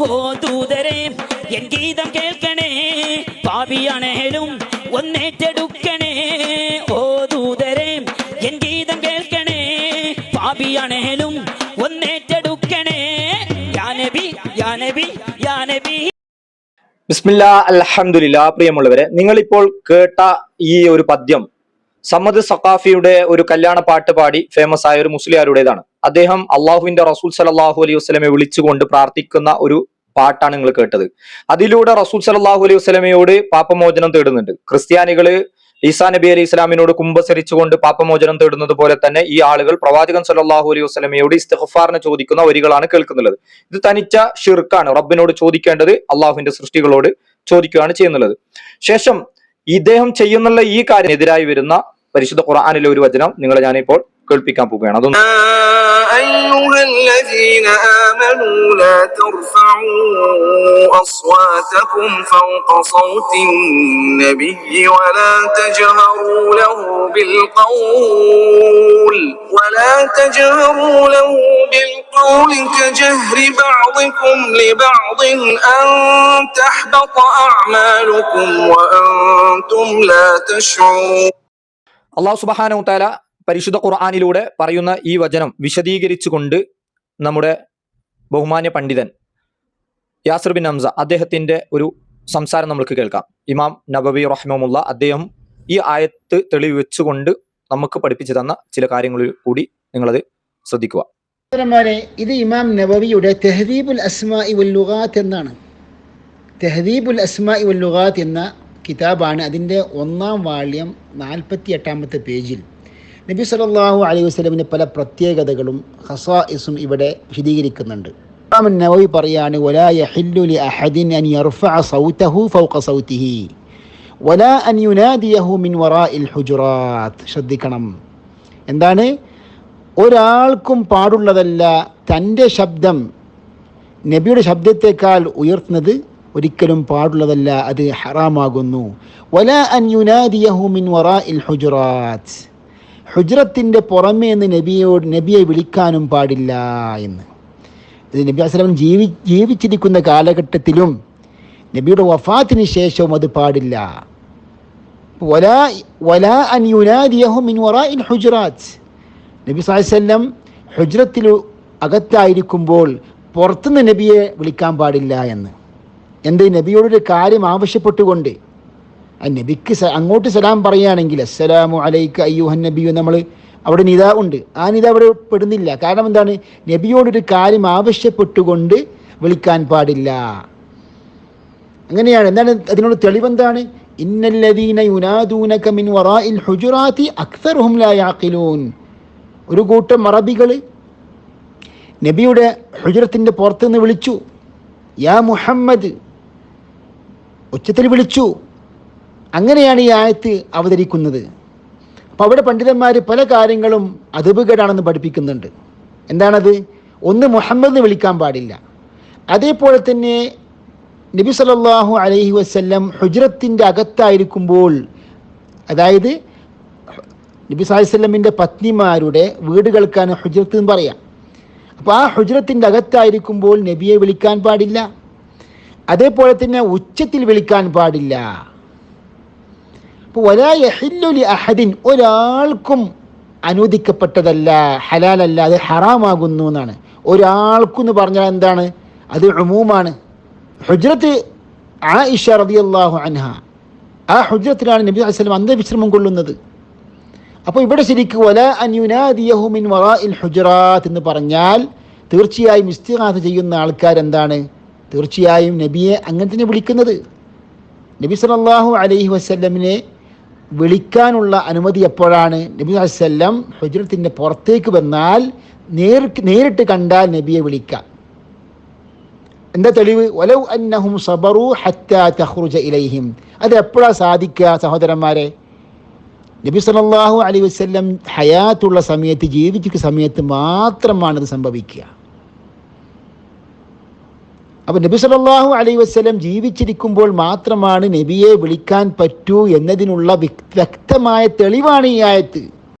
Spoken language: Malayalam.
ഓ ദൂതരെ എൻ ഗീതം കേൾക്കണേ. പാപിയാണേലും ഒന്നേറ്റെടുക്കണേ. ഓ ദൂതരെ എൻ ഗീതം കേൾക്കണേ. പാപിയാണേലും ഒന്നേറ്റെടുക്കണേ. യാനബി യാനബി യാനബി. ബിസ്മില്ല അൽഹംദുലില്ലാ. പ്രിയമുള്ളവരെ നിങ്ങളിപ്പോൾ കേട്ട ഈ ഒരു പദ്യം സമ്മദ് സഖാഫിയുടെ ഒരു കല്യാണ പാട്ട് പാടി ഫേമസ് ആയ ഒരു മുസ്ലിയാരുടേതാണ്. അദ്ദേഹം അള്ളാഹുവിന്റെ റസൂൽ സലാഹു അലൈഹി വസ്ലമെ വിളിച്ചുകൊണ്ട് പ്രാർത്ഥിക്കുന്ന ഒരു പാട്ടാണ് നിങ്ങൾ കേട്ടത്. അതിലൂടെ റസൂൽ സലാഹു അലൈഹി വസ്ലമയോട് പാപമോചനം തേടുന്നുണ്ട്. ക്രിസ്ത്യാനികൾ ഈസാ നബി അലൈഹി ഇസ്ലാമിനോട് കുംഭസരിച്ചുകൊണ്ട് പാപമോചനം തേടുന്നത് പോലെ തന്നെ ഈ ആളുകൾ പ്രവാചകൻ സല്ലല്ലാഹു അലൈഹി വസ്ലമയോട് ഇസ്തഫാറിനെ ചോദിക്കുന്ന വരികളാണ് കേൾക്കുന്നത്. ഇത് തനിച്ച ഷിർക്കാണ് റബ്ബിനോട് ചോദിക്കേണ്ടത് അള്ളാഹുവിന്റെ സൃഷ്ടികളോട് ചോദിക്കുകയാണ് ചെയ്യുന്നത്. ശേഷം ഇദ്ദേഹം ചെയ്യുന്നുള്ള ഈ കാര്യത്തിനെതിരായി വരുന്ന പരിശുദ്ധ ഖുർആാനിലെ ഒരു വചനം നിങ്ങളെ ഞാനിപ്പോൾ കേൾപ്പിക്കാൻ പോവുകയാണ് അതൊന്ന് يا أيها الذين آمنوا لا ترفعوا أصواتكم فوق صوت النبي ولا تجهروا له بالقول ولا تجهروا له بالقول كجهر بعضكم لبعض أن تحبط أعمالكم وأنتم لا تشعرون അള്ളാഹു സുബഹാനു താല പരിശുദ്ധ ഖുർആാനിലൂടെ പറയുന്ന ഈ വചനം വിശദീകരിച്ചുകൊണ്ട് നമ്മുടെ ബഹുമാന്യ പണ്ഡിതൻ യാസിർ ബിൻ ഹംസ അദ്ദേഹത്തിന്റെ ഒരു സംസാരം നമ്മൾക്ക് കേൾക്കാം ഇമാം നബവി റഹ്മുള്ള അദ്ദേഹം ഈ ആയത്ത് തെളിവ് വെച്ചുകൊണ്ട് നമുക്ക് പഠിപ്പിച്ചു തന്ന ചില കാര്യങ്ങളിൽ കൂടി നിങ്ങളത് ശ്രദ്ധിക്കുക സഹോദരന്മാരെ ഇത് ഇമാം നബവിയുടെ തെഹദീബുൽ അസ്മാ വൽ ലുഗാത്ത് എന്നാണ്. തെഹദീബുൽ അസ്മാ വൽ ലുഗാത്ത് എന്ന കിതാബാണ് അതിന്റെ ഒന്നാം വാള്യം നാൽപ്പത്തി എട്ടാമത്തെ പേജിൽ. നബി സല്ലല്ലാഹു അലൈഹി വസ്ലമിന്റെ പല പ്രത്യേകതകളും ഹസാഇസും ഇവിടെ വിശദീകരിക്കുന്നുണ്ട്. ഇമാം നബവി പറയാണ് ولا يحل لأحد أن يرفع صوته فوق صوته ولا أن يناديه من وراء الحجرات ശ്രദ്ധിക്കണം. എന്താണ്? ഒരാൾക്കും പാടുള്ളതല്ല തന്റെ ശബ്ദം നബിയുടെ ശബ്ദത്തേക്കാൾ ഉയർത്തുന്നത് ഒരിക്കലും പാടുള്ളതല്ല അത് ഹറാമാകുന്നു. വല അൻ യുനാദിയഹു മിൻ വറാഇൽ ഹുജുറാത്ത്. ഹുജ്റത്തിന്റെ പുറമേ നിന്ന് നബിയോട് നബിയെ വിളിക്കാനും പാടില്ല എന്ന്. ഇത് നബി അസ്ലം ജീവി ജീവിച്ചിരിക്കുന്ന കാലഘട്ടത്തിലും നബിയുടെ വഫാത്തിന് ശേഷവും അത് പാടില്ല. വല വല അൻ യുനാദിയഹു മിൻ വറാഇൽ ഹുജുറാത്ത്. നബി സാഹിസ്വല്ലം ഹുജ്രത്തിൽ അകത്തായിരിക്കുമ്പോൾ പുറത്തുനിന്ന് നബിയെ വിളിക്കാൻ പാടില്ല എന്ന്. എന്റെ നബിയോടൊരു കാര്യം ആവശ്യപ്പെട്ടുകൊണ്ട്. ആ നബിക്ക് അങ്ങോട്ട് സലാം പറയുകയാണെങ്കിൽ അസ്സലാമു അലൈക്ക് അയ്യൂഹൻ നബിയു നമ്മൾ അവിടെ നിത ഉണ്ട്. ആ നിത അവിടെ പെടുന്നില്ല. കാരണം എന്താണ്? നബിയോടൊരു കാര്യം ആവശ്യപ്പെട്ടുകൊണ്ട് വിളിക്കാൻ പാടില്ല. അങ്ങനെയാണ്. എന്താണ് അതിനോട് തെളിവെന്താണ് ഇന്നല്ലദീന യുനാദൂനക മിൻ വറാഇൽ ഹുജുറാത്തി അക്സറുഹും ലാ യാഖിലൂൻ. ഒരു കൂട്ടം അറബികൾ നബിയുടെ ഹുജറത്തിന്റെ പുറത്തുനിന്ന് വിളിച്ചു യാ മുഹമ്മദ് ഉച്ചത്തിൽ വിളിച്ചു. അങ്ങനെയാണ് ഈ ആയത്ത് അവതരിക്കുന്നത്. അപ്പോൾ അവിടെ പണ്ഡിതന്മാർ പല കാര്യങ്ങളും അതബുകേടാണെന്ന് പഠിപ്പിക്കുന്നുണ്ട്. എന്താണത്? ഒന്ന് മുഹമ്മദിന് വിളിക്കാൻ പാടില്ല. അതേപോലെ തന്നെ നബി സല്ലല്ലാഹു അലൈഹി വസ്ല്ലം ഹുജ്രത്തിന്റെ അകത്തായിരിക്കുമ്പോൾ അതായത് നബി സാഹിസ്ലമിന്റെ പത്നിമാരുടെ വീടുകൾക്കാണ് ഹുജ്രത്ത് എന്ന് പറയാം. അപ്പോൾ ആ ഹുജ്രത്തിന്റെ അകത്തായിരിക്കുമ്പോൾ നബിയെ വിളിക്കാൻ പാടില്ല. അതേപോലെ തന്നെ ഉച്ചത്തിൽ വിളിക്കാൻ പാടില്ല. അപ്പോൾ ഒരാഹില്ലുലി അഹദിൻ ഒരാൾക്കും അനുവദിക്കപ്പെട്ടതല്ല ഹലാലല്ല അത് ഹറാമാകുന്നു എന്നാണ്. ഒരാൾക്കെന്ന് പറഞ്ഞാൽ എന്താണ്? അത് ഉമൂമാണ്. ഹുജ്രത്ത് ആയിഷ റളിയല്ലാഹു അൻഹ ആ ഹുജ്രത്തിലാണ് നബി അലൈഹി സ്വലം അന്തവിശ്രമം കൊള്ളുന്നത്. അപ്പോൾ ഇവിടെ ശരിക്കും എന്ന് പറഞ്ഞാൽ തീർച്ചയായും ഇസ്തിഹാസ് ചെയ്യുന്ന ആൾക്കാർ എന്താണ്? തീർച്ചയായും നബിയെ അങ്ങനെ തന്നെ വിളിക്കുന്നത്. നബി സല്ലല്ലാഹു അലൈഹി വസ്ല്ലമിനെ വിളിക്കാനുള്ള അനുമതി എപ്പോഴാണ്? നബി വസ്ല്ലം ഹുജറത്തിന്റെ പുറത്തേക്ക് വന്നാൽ നേർ നേരിട്ട് കണ്ടാൽ നബിയെ വിളിക്കാം. എന്താ തെളിവ്? ഒലവ് അന്നഹും സബറു ഹത്താ തഹ്റുജ ഇലൈഹിം. അത് എപ്പോഴാണ് സാധിക്കുക സഹോദരന്മാരെ? നബി സല്ലല്ലാഹു അലൈഹി വസ്ല്ലം ഹയാത്തുള്ള സമയത്ത് ജീവിച്ചിരിക്കുന്ന സമയത്ത് മാത്രമാണ് ഇത് സംഭവിക്കുക. അപ്പോൾ നബി സല്ലല്ലാഹു അലൈഹി വസ്ലം ജീവിച്ചിരിക്കുമ്പോൾ മാത്രമാണ് നബിയെ വിളിക്കാൻ പറ്റൂ എന്നതിനുള്ള വ്യക്തമായ തെളിവാണ് ഈ ആയത്ത്.